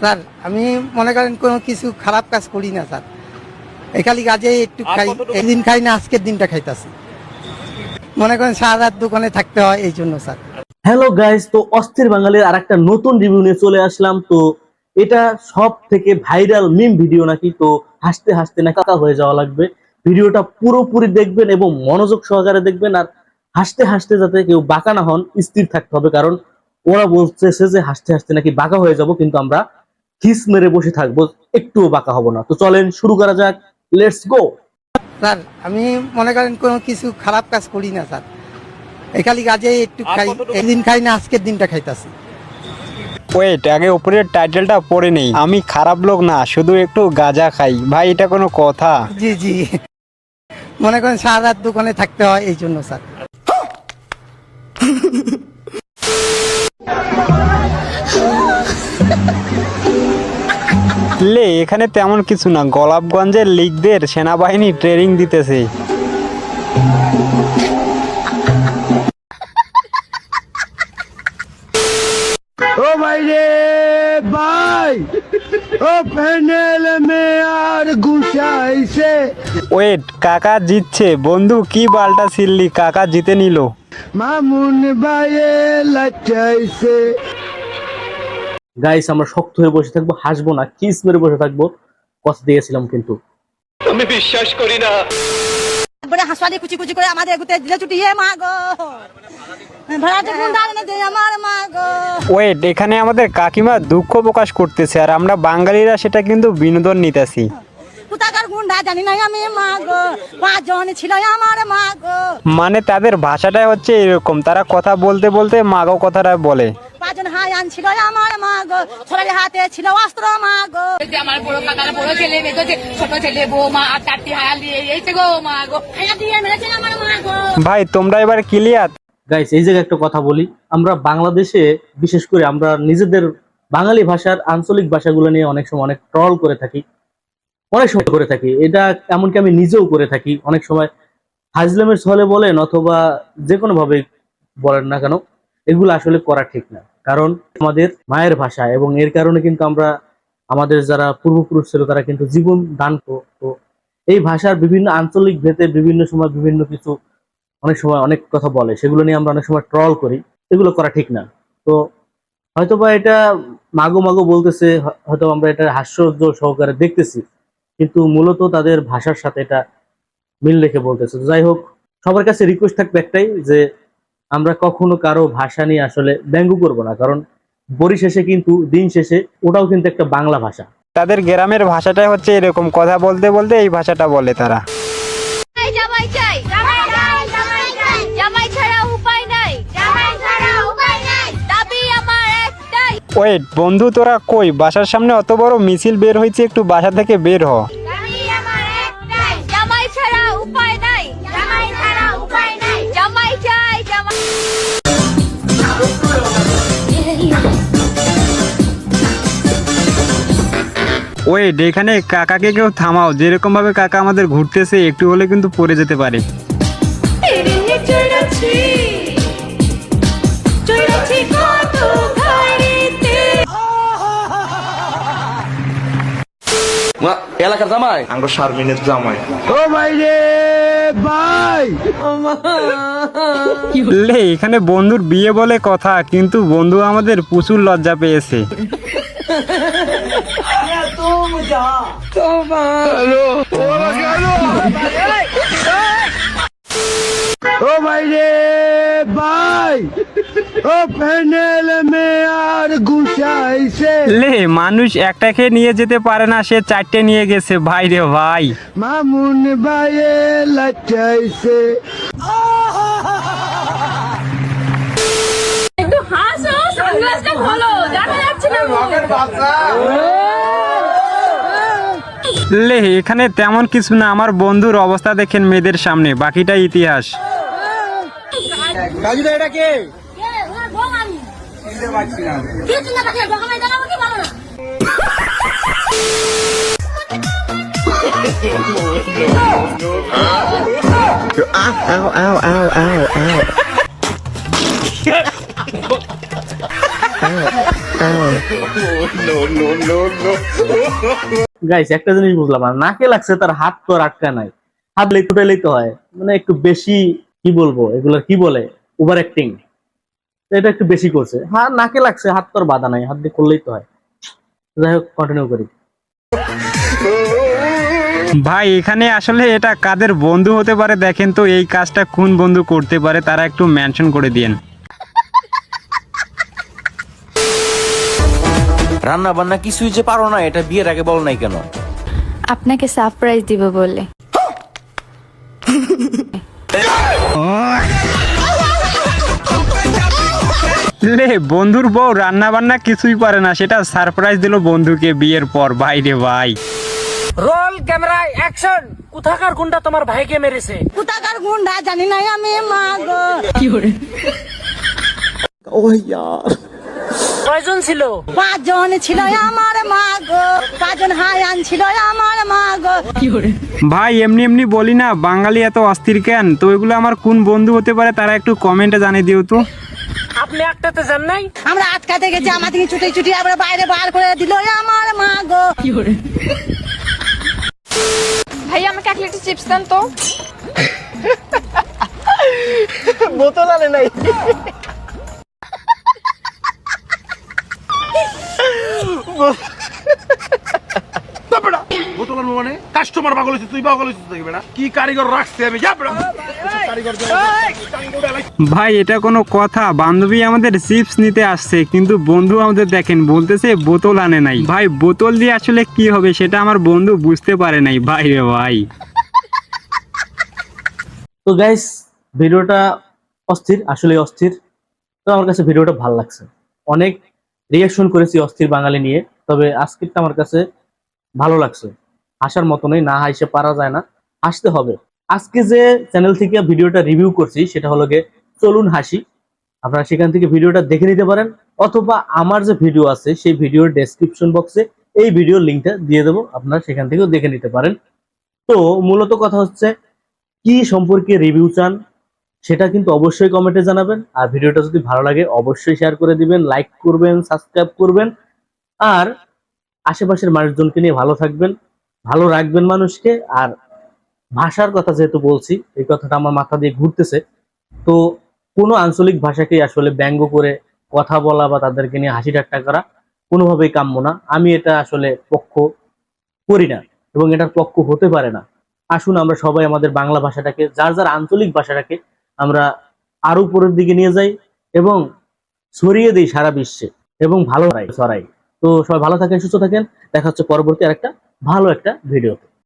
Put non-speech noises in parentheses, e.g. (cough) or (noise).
Sir আমি মনে করেন কোনো কিছু খারাপ কাজ করি না স্যার। এখালি কাজে একটু খাই? একদিন খাই না আজকের দিনটা খাইতাছি। মনে করেন সারা রাত দোকানে থাকতে হয় এই জন্য স্যার। হ্যালো গাইস তো অস্থির বাঙালির আর একটা নতুন রিভিউ নিয়ে চলে আসলাম। তো এটা সব থেকে ভাইরাল মিম ভিডিও নাকি তো হাসতে হাসতে না কাকা হয়ে যাওয়া লাগবে। ভিডিওটা পুরোপুরি দেখবেন এবং মনোযোগ সহকারে দেখবেন আর হাসতে হাসতে যাতে কেউ বাঁকা না হন স্থির থাকতে হবে। কারণ ওরা বলতেছে যে হাসতে হাসতে নাকি বাঁকা হয়ে যাব কিন্তু আমরা হিস মেরে বসে থাকব একটুও বাঁকা হব না। তো চলেন শুরু করা যাক। লেটস গো স্যার আমি মনে করেন কোনো কিছু খারাপ কাজ করি না স্যার। এখালি কাজে একটু খাই? একদিন খাই না আজকের দিনটা খাইতাছি। ওয়েট আগে উপরের টাইটেলটা পড়ে নেই। আমি খারাপ লোক না শুধু একটু গাঁজা খাই। ভাই এটা কোনো কথা? জি জি। মনে করেন সারা রাত দোকানে থাকতে হয় এই জন্য স্যার। এখানে তেমন কিছু না গোলাপগঞ্জের লিগদের সেনাবাহিনী ট্রেনিং দিতেছে। ও ভাই রে ভাই ও প্যানেল মে আর গুছাইছে ওয়েট কাকা জিতছে। বন্ধু কি বালটা ছিললি? কাকা জিতে নিল। মামুন ভাইয়ে লাচাইছে গাইস আমরা শক্ত হয়ে বসে থাকব হাসবো না কিস মেরে বসে থাকব। কথা দিয়েছিলাম কিন্তু। বলে হাসপাতালে কুচি কুচি করে আমাদের এগুতে দিলে ছুটি হে মা গো ভাড়াটা কোন দাঁড়ানো দে আমার মা গো ওয়েট এখানে আমাদের কাকিমা দুঃখ প্রকাশ করতেছে আর আমরা বাঙালিরা সেটা কিন্তু বিনোদন নিতেছি। কোথাকার গুন্ডা জানি না আমি মা গো পাঁচজন ছিল আমার মা গো মানে তাদের ভাষাটাই হচ্ছে এরকম তারা কথা বলতে বলতে মাগো কথাটা বলে। হাই আনছিল আমার মা গো। ছোড়ার হাতে ছিল অস্ত্র মা গো। আমার বড় কাকার বড় ছেলে মেয়ে ছোট ছেলে বৌমা আর চারটি হায়াল দিয়ে এইছে গো মা গো। হায়া দিয়ে মেরেছে আমার মা গো। ভাই তোমরা এবার ক্লিয়ার গাইস এই জায়গায় একটা কথা বলি আমরা বাংলাদেশে বিশেষ করে আমরা নিজেদের বাঙালি ভাষার আঞ্চলিক ভাষাগুলো নিয়ে অনেক সময় অনেক ট্রল করে থাকি অনেক সময় করে থাকি। এটা এমনকি আমি নিজেও করে থাকি। অনেক সময় হাজলামের ছলে বলেন অথবা যে কোনো ভাবে বলেন না কেন এগুলো আসলে করা ঠিক না। কারণ আমাদের মায়ের ভাষা এবং এর কারণে কিন্তু আমরা আমাদের যারা পূর্বপুরুষ ছিল, তারা কিন্তু জীবন দান করতো। এই ভাষার বিভিন্ন আঞ্চলিক ভেদে বিভিন্ন সময় বিভিন্ন কিছু অনেক সময় অনেক কথা বলে, সেগুলো নিয়ে আমরা অনেক সময় ট্রল করি। এগুলো করা ঠিক না। তো হয়তোবা এটা মাগো মাগো বলতেছে, হয়তো আমরা এটা হাস্যর্য সহকারে দেখতেছি, কিন্তু মূলত তাদের ভাষার সাথে এটা মিল রেখে বলতেছে। যাই হোক, সবার কাছে রিকোয়েস্ট থাকবে একটাই যে আমরা কখনো কারও ভাষা নিয়ে আসলে ব্যঙ্গ করব না কারণ বরি শেষে কিন্তু দিন শেষে ওটাও কিন্তু একটা বাংলা ভাষা। তাদের গ্রামের ভাষাটাই হচ্ছে এরকম কথা বলতে বলতে এই ভাষাটা বলে তারা। ওয়েট বন্ধু তোরা কই? বাসার সামনে অত বড় মিছিল বের হয়েছে একটু বাসা থেকে বের হ। ওয়েট এখানে কাকাকে কেউ থামাও। যেরকম ভাবে কাকা আমাদের ঘুরতেছে একটু হলে কিন্তু পড়ে যেতে পারে। এলাকার জামাই? আঙ্গ শারমিনের জামাই। ও ভাই রে ভাই! লে এখানে বন্ধুর বিয়ে বলে কথা কিন্তু বন্ধু আমাদের প্রচুর লজ্জা পেয়েছে। (laughs) ও ভাই রে ভাই ও প্যানেল মে আর গুছাইছে লে মানুষ একটা খেয়ে নিয়ে যেতে পারে না সে চারটে নিয়ে গেছে। ভাই রে ভাই। মামুন ভাইয়ে লাচাইছে একটু হাসো সানগ্লাসটা খোলো। দেখা যাচ্ছে না। লে এখানে তেমন কিছু না আমার বন্ধুর অবস্থা দেখেন মেয়েদের সামনে বাকিটা ইতিহাস। কি? চিন্তা থাকে দোকানে দাঁড়াবো কি ভালো না? গাইস একটা জিনিস বুঝলাম নাকে লাগছে তার হাত তো নাই। তো হয়। মানে একটু বেশি কি বলব এগুলো কি বলে? ওভার অ্যাক্টিং এটা একটু বেশি করছে। হ্যাঁ নাকে লাগছে, হাত তো আর বাধা নাই, হাত দিয়ে করলেই তো হয়। যাই হোক কন্টিনিউ করি। ভাই, এখানে আসলে এটা কাদের বন্ধু হতে পারে, দেখেন তো এই কাজটা কোন বন্ধু করতে পারে, তারা একটু মেনশন করে দিয়েন। রান্না বান্না কিছুই যে পারো না এটা বিয়ের আগে বল নাই কেন? আপনাকে সারপ্রাইজ দিব বলে। লে বন্ধুর বউ রান্না বান্না কিছুই পারে না সেটা সারপ্রাইজ দিল বন্ধুকে বিয়ের পর। ভাই রে ভাই। Roll camera action. কোথাকার গুন্ডা তোমার ভাইকে মেরেছে? কোথাকার গুন্ডা জানি নাই আমি মা গো। কয়জন ছিল? পাঁচজন ছিল আমার মা গো। পাঁচজন হায়ান ছিল আমার মা গো। ভাই এমনি এমনি বলি না বাঙালি এত অস্থির কেন? তো এগুলো আমার কোন বন্ধু হতে পারে তারা একটু কমেন্টে জানিয়ে দিও তো। আপনি একটাতে যান নাই? আমরা আটকাতে গেছি আমাদের ছুটে ছুটি আবার বাইরে বার করে দিল আমার মা গো। ভাই আমাকে এক লিটার চিপস দেন তো। বোতল মানে? কাস্টমার পাগল হয়েছে তুই পাগল হয়েছিস দেখি বেটা কি কারিগর রাখছে আমি? যা বেটা ভাই এটা কোনো কথা। বান্ধবী আমাদের চিপস নিতে আসছে কিন্তু বন্ধু আমাদের দেখেন বলতেছে বোতল আনে নাই। ভাই বোতল দিয়ে আসলে কি হবে সেটা আমার বন্ধু বুঝতে পারে নাই। ভাই রে ভাই। তো গাইস ভিডিওটা অস্থির আসলে অস্থির। তো আমার কাছে ভিডিওটা ভালো লাগছে। অনেক রিয়াকশন করেছি অস্থির বাঙালি নিয়ে, তবে আজকেরটা আমার কাছে ভালো লাগছে। হাসার মতো নেই, না হাসে পারা যায় না, হাসতে হবে। আজকে যে চ্যানেল থেকে ভিডিওটা রিভিউ করছি, সেটা হলো গিয়ে চলুন হাসি। আপনারা সেখান থেকে ভিডিওটা দেখে নিতে পারেন, অথবা আমার যে ভিডিও আছে, সেই ভিডিওর ডেসক্রিপশন বক্সে এই ভিডিওর লিঙ্কটা দিয়ে দেবো, আপনারা সেখান থেকেও দেখে নিতে পারেন। তো মূলত কথা হচ্ছে, কি সম্পর্কে রিভিউ চান সেটা কিন্তু অবশ্যই কমেন্টে জানাবেন। আর ভিডিওটা যদি ভালো লাগে, অবশ্যই শেয়ার করে দিবেন লাইক করবেন সাবস্ক্রাইব করবেন। আর আশেপাশের মানুষজনকে নিয়ে ভালো থাকবেন, ভালো রাখবেন মানুষকে। আর ভাষার কথা যেহেতু বলছি, এই কথাটা আমার মাথা দিয়ে ঘুরতেছে। তো কোনো আঞ্চলিক ভাষাকে আসলে ব্যঙ্গ করে কথা বলা বা তাদেরকে নিয়ে হাসি ঠাট্টা করা কোনোভাবেই কাম্য না। আমি এটা আসলে পক্ষ করি না এবং এটার পক্ষ হতে পারে না। আসুন আমরা সবাই আমাদের বাংলা ভাষাটাকে, যার যার আঞ্চলিক ভাষাটাকে আমরা আরও উপরের দিকে নিয়ে যাই এবং ছড়িয়ে দিই সারা বিশ্বে এবং ভালো ছড়াই। তো সবাই ভালো থাকেন, সুস্থ থাকেন। দেখা হচ্ছে পরবর্তী আর একটা ভালো একটা ভিডিওতে